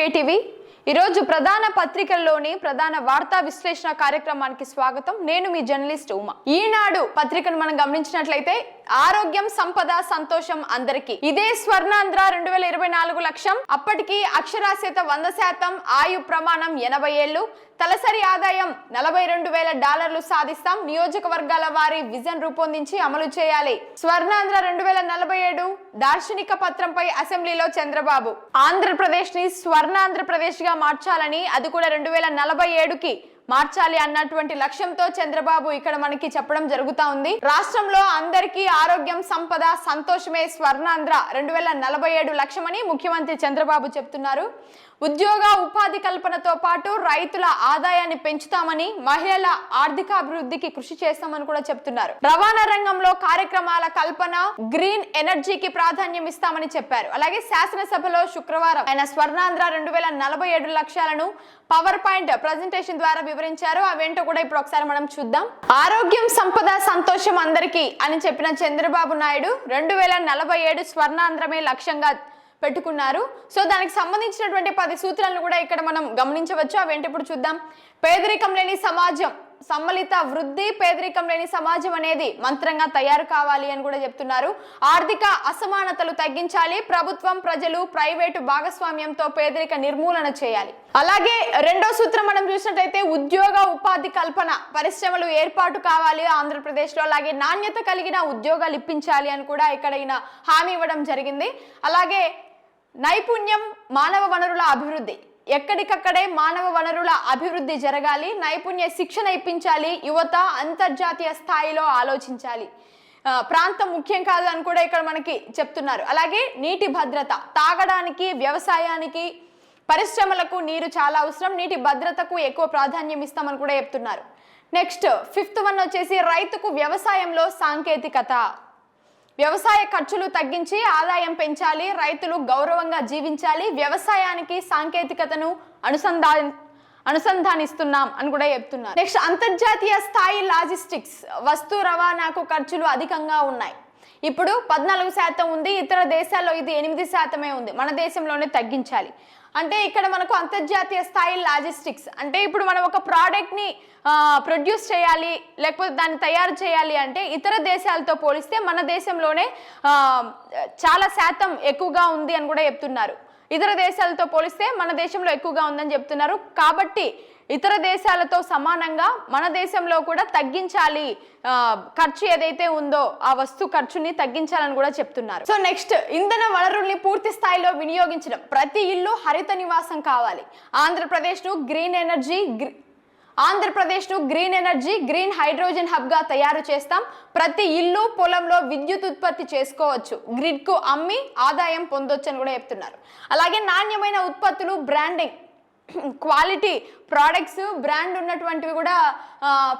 KTV ఈరోజు ప్రధాన పత్రికల్లోని ప్రధాన వార్తా విశ్లేషణ కార్యక్రమానికి స్వాగతం. నేను మీ జర్నలిస్ట్ ఉమా. ఈనాడు పత్రికను మనం గమనించినట్లయితే ఆరోగ్యం సంపద సంతోషం అందరికీ. ఇదే స్వర్ణాంధ్ర రెండు వేల ఇరవై నాలుగు లక్ష్యం. అప్పటికి అక్షరాస్యత వంద శాతం ఆయు ప్రమాణం ఎనభై ఏళ్ళు. తలసరి ఆదాయం నలభై రెండు వేల డాలర్లు సాధిస్తాం. నియోజకవర్గాల వారి విజన్ రూపొందించి అమలు చేయాలి. స్వర్ణాంధ్ర రెండు వేల నలభై ఏడు దార్శనిక పత్రంపై అసెంబ్లీలో చంద్రబాబు. ఆంధ్రప్రదేశ్ని స్వర్ణాంధ్రప్రదేశ్గా మార్చాలని అది కూడా రెండు వేల నలభై ఏడుకి. మార్చాలి అన్నటువంటి లక్ష్యంతో చంద్రబాబు ఇక్కడ మనకి చెప్పడం జరుగుతా ఉంది. రాష్ట్రంలో అందరికీ ఆరోగ్యం సంపద సంతోషమే స్వర్ణాంధ్ర రెండు వేల నలభై ఏడు లక్ష్యమని ముఖ్యమంత్రి చంద్రబాబు చెప్తున్నారు. ఉద్యోగ ఉపాధి కల్పనతో పాటు రైతుల ఆదాయాన్ని పెంచుతామని మహిళల ఆర్థికాభివృద్ధికి కృషి చేస్తామని కూడా చెప్తున్నారు. రవాణా రంగంలో కార్యక్రమాల కల్పన గ్రీన్ ఎనర్జీకి ప్రాధాన్యం ఇస్తామని చెప్పారు. అలాగే శాసనసభలో శుక్రవారం ఆయన స్వర్ణాంధ్ర రెండు వేల నలభై ఏడు లక్ష్యాలను పవర్ పాయింట్ ప్రజెంటేషన్ ద్వారా వివరించారు. అవేంటో కూడా ఇప్పుడు ఒకసారి మనం చూద్దాం. ఆరోగ్యం సంపద సంతోషం అందరికీ అని చెప్పిన చంద్రబాబు నాయుడు రెండు వేల నలభై ఏడు స్వర్ణాంధ్రమే లక్ష్యంగా పెట్టుకున్నారు. సో దానికి సంబంధించినటువంటి పది సూత్రాలను కూడా ఇక్కడ మనం గమనించవచ్చు. అవేంటి ఇప్పుడు చూద్దాం. పేదరికం లేని సమాజం సమ్మలిత వృద్ధి పేదరికం లేని సమాజం అనేది మంత్రంగా తయారు కావాలి అని కూడా చెప్తున్నారు. ఆర్థిక అసమానతలు తగ్గించాలి. ప్రభుత్వం ప్రజలు ప్రైవేటు భాగస్వామ్యంతో పేదరిక నిర్మూలన చేయాలి. అలాగే రెండో సూత్రం మనం చూసినట్టయితే ఉద్యోగ ఉపాధి కల్పన పరిశ్రమలు ఏర్పాటు కావాలి ఆంధ్రప్రదేశ్లో. అలాగే నాణ్యత కలిగిన ఉద్యోగాలు ఇప్పించాలి అని కూడా ఇక్కడ ఈయన హామీ ఇవ్వడం జరిగింది. అలాగే నైపుణ్యం మానవ వనరుల అభివృద్ధి. ఎక్కడికక్కడే మానవ వనరుల అభివృద్ధి జరగాలి నైపుణ్య శిక్షణ ఇప్పించాలి యువత అంతర్జాతీయ స్థాయిలో ఆలోచించాలి. ప్రాంతం ముఖ్యం కాదు అని కూడా ఇక్కడ మనకి చెప్తున్నారు. అలాగే నీటి భద్రత తాగడానికి వ్యవసాయానికి పరిశ్రమలకు నీరు చాలా అవసరం నీటి భద్రతకు ఎక్కువ ప్రాధాన్యం ఇస్తామని కూడా చెప్తున్నారు. నెక్స్ట్ ఫిఫ్త్ వన్ వచ్చేసి రైతుకు వ్యవసాయంలో సాంకేతికత. వ్యవసాయ ఖర్చులు తగ్గించి ఆదాయం పెంచాలి రైతులు గౌరవంగా జీవించాలి వ్యవసాయానికి సాంకేతికతను అనుసంధా అనుసంధానిస్తున్నాం అని కూడా చెప్తున్నారు. నెక్స్ట్ అంతర్జాతీయ స్థాయి లాజిస్టిక్స్ వస్తు రవాణాకు ఖర్చులు అధికంగా ఉన్నాయి. ఇప్పుడు పద్నాలుగు శాతం ఉంది ఇతర దేశాల్లో ఇది ఎనిమిది శాతమే ఉంది. మన దేశంలోనే తగ్గించాలి. అంటే ఇక్కడ మనకు అంతర్జాతీయ స్థాయి లాజిస్టిక్స్. అంటే ఇప్పుడు మనం ఒక ప్రోడక్ట్ని ప్రొడ్యూస్ చేయాలి లేకపోతే దాన్ని తయారు చేయాలి అంటే ఇతర దేశాలతో పోలిస్తే మన దేశంలోనే చాలా శాతం ఎక్కువగా ఉంది అని కూడా చెప్తున్నారు. ఇతర దేశాలతో పోలిస్తే మన దేశంలో ఎక్కువగా ఉందని చెప్తున్నారు. కాబట్టి ఇతర దేశాలతో సమానంగా మన దేశంలో కూడా తగ్గించాలి. ఖర్చు ఏదైతే ఉందో ఆ వస్తు ఖర్చుని తగ్గించాలని కూడా చెప్తున్నారు. సో నెక్స్ట్ ఇంధన వనరుల్ని పూర్తి స్థాయిలో వినియోగించడం. ప్రతి ఇల్లు హరిత నివాసం కావాలి. ఆంధ్రప్రదేశ్ను గ్రీన్ ఎనర్జీ గ్రీ- ఆంధ్రప్రదేశ్ను గ్రీన్ ఎనర్జీ గ్రీన్ హైడ్రోజన్ హబ్గా తయారు చేస్తాం. ప్రతి ఇల్లు పొలంలో విద్యుత్ ఉత్పత్తి చేసుకోవచ్చు. గ్రిడ్కు అమ్మి ఆదాయం పొందొచ్చు అని కూడా చెప్తున్నారు. అలాగే నాణ్యమైన ఉత్పత్తులు బ్రాండింగ్ క్వాలిటీ ప్రోడక్ట్స్ బ్రాండ్ ఉన్నటువంటివి కూడా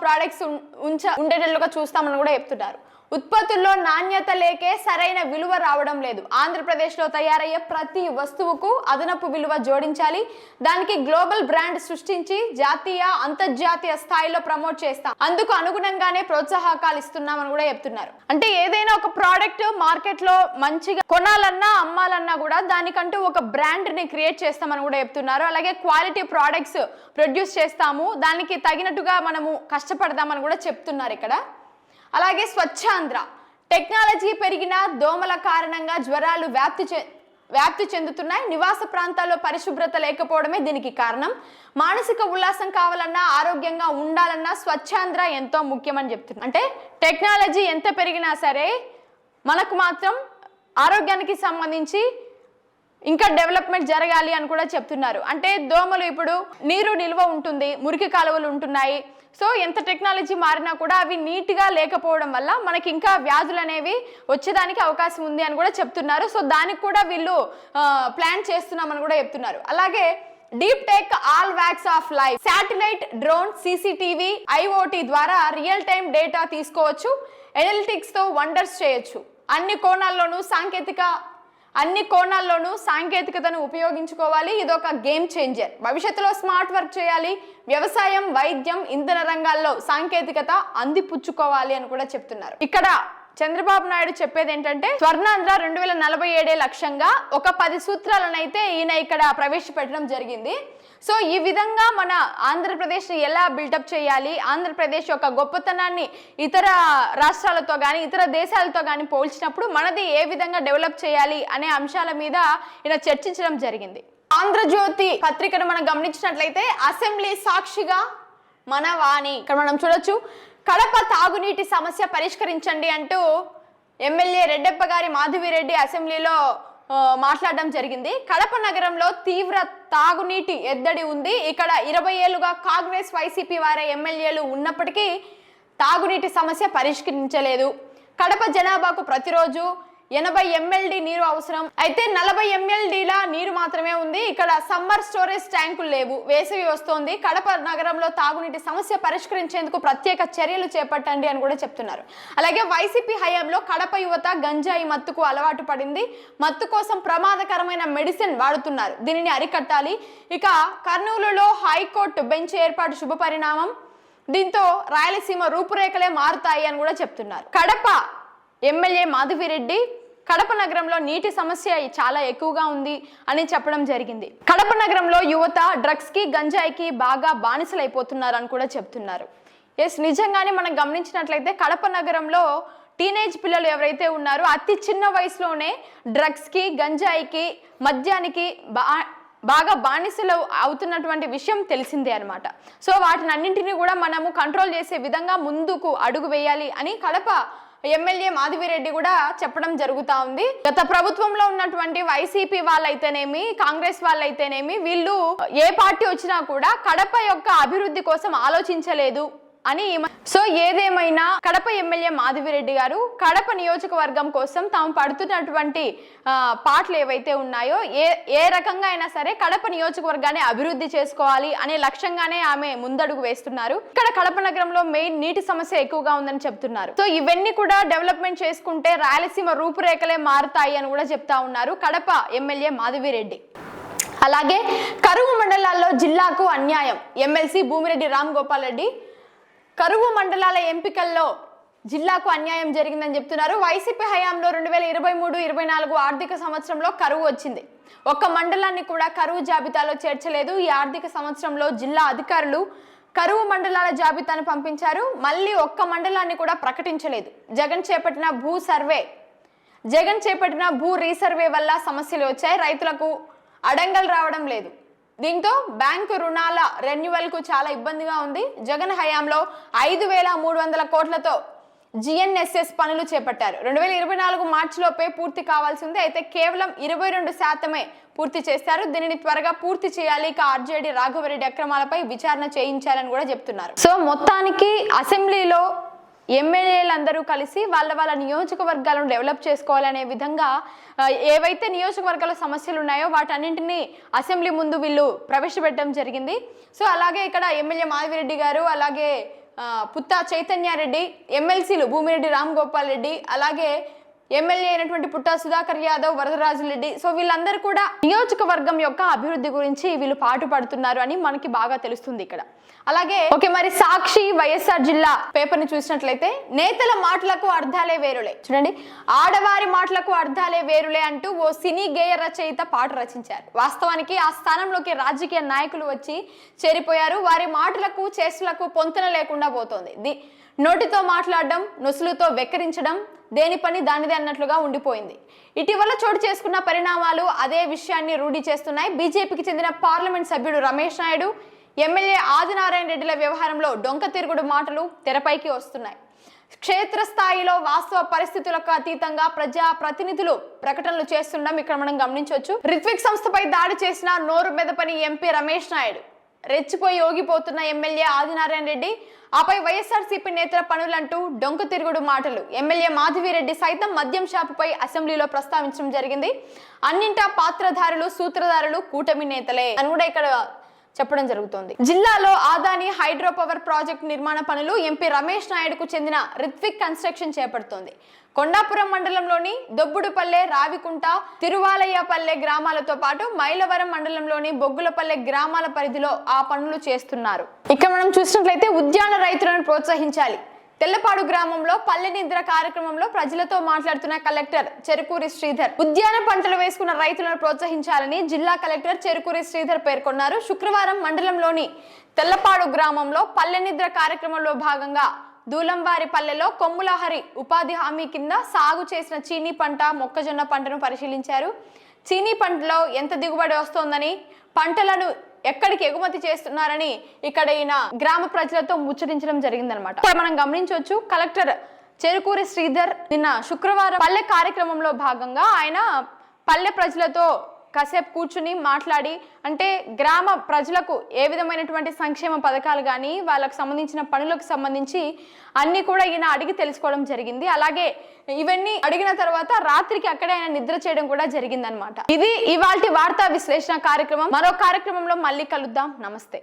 ప్రోడక్ట్స్ ఉంచ ఉండేటట్లుగా చూస్తామని కూడా చెప్తున్నారు. ఉత్పత్తుల్లో నాణ్యత లేకే సరైన విలువ రావడం లేదు. ఆంధ్రప్రదేశ్లో తయారయ్యే ప్రతి వస్తువుకు అదనపు విలువ జోడించాలి. దానికి గ్లోబల్ బ్రాండ్ సృష్టించి జాతీయ అంతర్జాతీయ స్థాయిలో ప్రమోట్ చేస్తాం. అందుకు అనుగుణంగానే ప్రోత్సాహకాలు ఇస్తున్నామని కూడా చెప్తున్నారు. అంటే ఏదైనా ఒక ప్రోడక్ట్ మార్కెట్లో మంచిగా కొనాలన్నా అమ్మాలన్నా కూడా దానికంటూ ఒక బ్రాండ్ని క్రియేట్ చేస్తామని కూడా చెప్తున్నారు. అలాగే క్వాలిటీ ప్రోడక్ట్స్ ప్రొడ్యూస్ చేస్తాము దానికి తగినట్టుగా మనము కష్టపడదామని కూడా చెప్తున్నారు ఇక్కడ. అలాగే స్వచ్ఛాంధ్ర. టెక్నాలజీ పెరిగిన దోమల కారణంగా జ్వరాలు వ్యాప్తి చె వ్యాప్తి చెందుతున్నాయి. నివాస ప్రాంతాల్లో పరిశుభ్రత లేకపోవడమే దీనికి కారణం. మానసిక ఉల్లాసం కావాలన్నా ఆరోగ్యంగా ఉండాలన్నా స్వచ్ఛాంధ్ర ఎంతో ముఖ్యమని చెప్తున్నారు. అంటే టెక్నాలజీ ఎంత పెరిగినా సరే మనకు మాత్రం ఆరోగ్యానికి సంబంధించి ఇంకా డెవలప్మెంట్ జరగాలి అని కూడా చెప్తున్నారు. అంటే దోమలు ఇప్పుడు నీరు నిల్వ ఉంటుంది మురికి కాలువలు ఉంటున్నాయి. సో ఎంత టెక్నాలజీ మారినా కూడా అవి నీట్గా లేకపోవడం వల్ల మనకి ఇంకా వ్యాధులు అనేవి వచ్చేదానికి అవకాశం ఉంది అని కూడా చెప్తున్నారు. సో దానికి కూడా వీళ్ళు ప్లాన్ చేస్తున్నామని కూడా చెప్తున్నారు. అలాగే deep tech all walks of life satellite drone CCTV IOT ద్వారా రియల్ టైం డేటా తీసుకోవచ్చు. ఎనలిటిక్స్తో వండర్స్ చేయొచ్చు. అన్ని కోణాల్లోనూ సాంకేతిక అన్ని కోణాల్లోనూ సాంకేతికతను ఉపయోగించుకోవాలి. ఇదొక గేమ్ చేంజర్. భవిష్యత్తులో స్మార్ట్ వర్క్ చేయాలి. వ్యవసాయం వైద్యం ఇంధన రంగాల్లో సాంకేతికత అందిపుచ్చుకోవాలి అని కూడా చెప్తున్నారు. ఇక్కడ చంద్రబాబు నాయుడు చెప్పేది ఏంటంటే స్వర్ణాంధ్ర రెండు వేల నలభై ఏడే లక్ష్యంగా ఒక పది సూత్రాలను అయితే ఈయన ఇక్కడ ప్రవేశపెట్టడం జరిగింది. సో ఈ విధంగా మన ఆంధ్రప్రదేశ్ని ఎలా బిల్డప్ చేయాలి? ఆంధ్రప్రదేశ్ యొక్క గొప్పతనాన్ని ఇతర రాష్ట్రాలతో కానీ ఇతర దేశాలతో కానీ పోల్చినప్పుడు మనది ఏ విధంగా డెవలప్ చేయాలి అనే అంశాల మీద ఈయన చర్చించడం జరిగింది. ఆంధ్రజ్యోతి పత్రికను మనం గమనించినట్లయితే అసెంబ్లీ సాక్షిగా మన వాణి. ఇక్కడ మనం చూడొచ్చు కడప తాగునీటి సమస్య పరిష్కరించండి అంటూ ఎమ్మెల్యే రెడ్డప్ప గారి మాధవిరెడ్డి అసెంబ్లీలో మాట్లాడడం జరిగింది. కడప నగరంలో తీవ్ర తాగునీటి ఎద్దడి ఉంది. ఇక్కడ ఇరవై ఏళ్ళుగా కాంగ్రెస్ వైసీపీ వారే ఎమ్మెల్యేలు ఉన్నప్పటికీ తాగునీటి సమస్య పరిష్కరించలేదు. కడప జనాభాకు ప్రతిరోజు ఎనభై ఎంఎల్డి నీరు అవసరం. అయితే నలభై ఎంఎల్డీల మాత్రమే ఉంది. ఇక్కడ సమ్మర్ స్టోరేజ్ ట్యాంకులు లేవు. వేసవి వస్తోంది. కడప నగరంలో తాగునీటి సమస్య పరిష్కరించేందుకు ప్రత్యేక చర్యలు చేపట్టండి అని కూడా చెప్తున్నారు. అలాగే వైసీపీ హయాంలో కడప యువత గంజాయి మత్తుకు అలవాటు పడింది. మత్తు కోసం ప్రమాదకరమైన మెడిసిన్ వాడుతున్నారు. దీనిని అరికట్టాలి. ఇక కర్నూలులో హైకోర్టు బెంచ్ ఏర్పాటు శుభ పరిణామం. దీంతో రాయలసీమ రూపురేఖలే మారుతాయి అని కూడా చెప్తున్నారు. కడప ఎమ్మెల్యే మాధవిరెడ్డి కడప నగరంలో నీటి సమస్య చాలా ఎక్కువగా ఉంది అని చెప్పడం జరిగింది. కడప నగరంలో యువత డ్రగ్స్కి గంజాయికి బాగా బానిసలైపోతున్నారు అని కూడా చెప్తున్నారు. ఎస్ నిజంగానే మనం గమనించినట్లయితే కడప నగరంలో టీనేజ్ పిల్లలు ఎవరైతే ఉన్నారో అతి చిన్న వయసులోనే డ్రగ్స్కి గంజాయికి మద్యానికి బా బాగా బానిసలు అవుతున్నటువంటి విషయం తెలిసిందే అనమాట సో వాటిని అన్నింటినీ కూడా మనము కంట్రోల్ చేసే విధంగా ముందుకు అడుగు వేయాలి అని కడప ఎమ్మెల్యే మాధవిరెడ్డి కూడా చెప్పడం జరుగుతూ ఉంది. గత ప్రభుత్వంలో ఉన్నటువంటి వైసీపీ వాళ్ళైతేనేమి కాంగ్రెస్ వాళ్ళైతేనేమి వీళ్ళు ఏ పార్టీ వచ్చినా కూడా కడప యొక్క అభివృద్ధి కోసం ఆలోచించలేదు. అని సో ఏదేమైనా కడప ఎమ్మెల్యే మాధవిరెడ్డి గారు కడప నియోజకవర్గం కోసం తాము పడుతున్నటువంటి పాటలు ఏవైతే ఉన్నాయో ఏ ఏ రకంగా అయినా సరే కడప నియోజకవర్గాన్ని అభివృద్ధి చేసుకోవాలి అనే లక్ష్యంగానే ఆమె ముందడుగు వేస్తున్నారు. ఇక్కడ కడప నగరంలో మెయిన్ నీటి సమస్య ఎక్కువగా ఉందని చెప్తున్నారు. సో ఇవన్నీ కూడా డెవలప్మెంట్ చేసుకుంటే రాయలసీమ రూపురేఖలే మారుతాయి అని కూడా చెప్తా ఉన్నారు కడప ఎమ్మెల్యే మాధవిరెడ్డి. అలాగే కరువు మండలాల్లో జిల్లాకు అన్యాయం. ఎమ్మెల్సీ భూమిరెడ్డి రామ్ గోపాల్ రెడ్డి కరువు మండలాల ఎంపికల్లో జిల్లాకు అన్యాయం జరిగిందని చెప్తున్నారు. వైసీపీ హయాంలో రెండు వేల ఇరవై మూడు ఇరవై నాలుగు ఆర్థిక సంవత్సరంలో కరువు వచ్చింది. ఒక్క మండలాన్ని కూడా కరువు జాబితాలో చేర్చలేదు. ఈ ఆర్థిక సంవత్సరంలో జిల్లా అధికారులు కరువు మండలాల జాబితాను పంపించారు. మళ్ళీ ఒక్క మండలాన్ని కూడా ప్రకటించలేదు. జగన్ చేపట్టిన భూ సర్వే జగన్ చేపట్టిన భూ రీసర్వే వల్ల సమస్యలు వచ్చాయి. రైతులకు అడంగలు రావడం లేదు. దీంతో బ్యాంకు రుణాల రెన్యువల్కు చాలా ఇబ్బందిగా ఉంది. జగన్ హయాంలో ఐదు వేల మూడు వందల కోట్లతో జిఎన్ఎస్ఎస్ పనులు చేపట్టారు. రెండు వేల ఇరవై నాలుగు మార్చిలోపే పూర్తి కావాల్సి ఉంది అయితే కేవలం ఇరవై రెండు శాతమే పూర్తి చేశారు దీనిని త్వరగా పూర్తి చేయాలి. ఇక ఆర్జేడీ రాఘవరెడ్డి అక్రమాలపై విచారణ చేయించాలని కూడా చెప్తున్నారు. సో మొత్తానికి అసెంబ్లీలో ఎమ్మెల్యేలందరూ కలిసి వాళ్ళ వాళ్ళ నియోజకవర్గాలను డెవలప్ చేసుకోవాలనే విధంగా ఏవైతే నియోజకవర్గాల సమస్యలు ఉన్నాయో వాటన్నింటినీ అసెంబ్లీ ముందు వీళ్ళు ప్రవేశపెట్టడం జరిగింది. సో అలాగే ఇక్కడ ఎమ్మెల్యే మాధవిరెడ్డి గారు అలాగే పుత్త పుత్తా చైతన్యారెడ్డి ఎమ్మెల్సీలు భూమిరెడ్డి రామ్ గోపాల్ రెడ్డి అలాగే ఎమ్మెల్యే అయినటువంటి పుట్టా సుధాకర్ యాదవ్ వరదరాజు రెడ్డి సో వీళ్ళందరూ కూడా నియోజకవర్గం యొక్క అభివృద్ధి గురించి వీళ్ళు పాటు పడుతున్నారు అని మనకి బాగా తెలుస్తుంది ఇక్కడ. అలాగే ఓకే మరి సాక్షి వైఎస్ఆర్ జిల్లా పేపర్ని చూసినట్లయితే నేతల మాటలకు అర్థాలే వేరులే. చూడండి ఆడవారి మాటలకు అర్థాలే వేరులే అంటూ ఓ సినీ గేయ రచయిత పాట రచించారు. వాస్తవానికి ఆ స్థానంలోకి రాజకీయ నాయకులు వచ్చి చేరిపోయారు. వారి మాటలకు చేష్టలకు పొంతన లేకుండా పోతోంది. నోటితో మాట్లాడడం నొసులుతో వెక్కిరించడం దేని పని దానిదే అన్నట్లుగా ఉండిపోయింది. ఇటీవల చోటు చేసుకున్న పరిణామాలు అదే విషయాన్ని రూఢి చేస్తున్నాయి. బీజేపీకి చెందిన పార్లమెంట్ సభ్యుడు రమేష్ నాయుడు ఎమ్మెల్యే ఆదినారాయణ రెడ్డిల వ్యవహారంలో డొంక తిరుగుడు మాటలు తెరపైకి వస్తున్నాయి. క్షేత్రస్థాయిలో వాస్తవ పరిస్థితులకు అతీతంగా ప్రజా ప్రతినిధులు ప్రకటనలు చేస్తుండడం ఇక్కడ మనం గమనించవచ్చు. రిత్విక్ సంస్థపై దాడి చేసిన నోరు మెదపని ఎంపీ రమేష్ నాయుడు. రెచ్చిపోయి యోగిపోతున్న ఎమ్మెల్యే ఆదినారాయణ రెడ్డి ఆపై వైఎస్ఆర్సీపీ నేతల పనులంటూ డొంక తిరుగుడు మాటలు. ఎమ్మెల్యే మాధవిరెడ్డి సైతం మద్యం షాపుపై అసెంబ్లీలో ప్రస్తావించడం జరిగింది. అన్నింటా పాత్రధారులు సూత్రధారులు కూటమి నేతలే. అని కూడా ఇక్కడ చెప్పడం జరుగుతోంది. జిల్లాలో ఆదాని హైడ్రో పవర్ ప్రాజెక్ట్ నిర్మాణ పనులు ఎంపీ రమేష్ నాయుడుకు చెందిన రిత్విక్ కన్స్ట్రక్షన్ చేపడుతోంది. కొండాపురం మండలంలోని దొబ్బుడుపల్లె రావికుంట తిరువాలయ్యపల్లె గ్రామాలతో పాటు మైలవరం మండలంలోని బొగ్గులపల్లె గ్రామాల పరిధిలో ఆ పనులు చేస్తున్నారు. ఇక్కడ మనం చూసినట్లయితే ఉద్యాన రైతులను ప్రోత్సహించాలి. తెల్లపాడు గ్రామంలో పల్లె నిద్ర కార్యక్రమంలో ప్రజలతో మాట్లాడుతున్న కలెక్టర్ చెరుకూరి శ్రీధర్. ఉద్యాన పంటలు వేసుకున్న రైతులను ప్రోత్సహించాలని జిల్లా కలెక్టర్ చెరుకూరి శ్రీధర్ పేర్కొన్నారు. శుక్రవారం మండలంలోని తెల్లపాడు గ్రామంలో పల్లె నిద్ర కార్యక్రమంలో భాగంగా దూలంవారి పల్లెలో కొమ్ములహరి ఉపాధి హామీ కింద సాగు చేసిన చీనీ పంట మొక్కజొన్న పంటను పరిశీలించారు. చీనీ పంటలో ఎంత దిగుబడి వస్తోందని పంటలను ఎక్కడికి ఎగుమతి చేస్తున్నారని ఇక్కడ ఈయన గ్రామ ప్రజలతో ముచ్చటించడం జరిగిందనమాట. మనం గమనించవచ్చు కలెక్టర్ చెరుకూరి శ్రీధర్ నిన్న శుక్రవారం పల్లె కార్యక్రమంలో భాగంగా ఆయన పల్లె ప్రజలతో కాసేపు కూర్చుని మాట్లాడి అంటే గ్రామ ప్రజలకు ఏ విధమైనటువంటి సంక్షేమ పథకాలు కానీ వాళ్ళకు సంబంధించిన పనులకు సంబంధించి అన్నీ కూడా ఈయన అడిగి తెలుసుకోవడం జరిగింది. అలాగే ఇవన్నీ అడిగిన తర్వాత రాత్రికి అక్కడే ఆయన నిద్ర చేయడం కూడా జరిగిందనమాట. ఇది ఇవాళ వార్తా విశ్లేషణ కార్యక్రమం. మరో కార్యక్రమంలో మళ్ళీ కలుద్దాం. నమస్తే.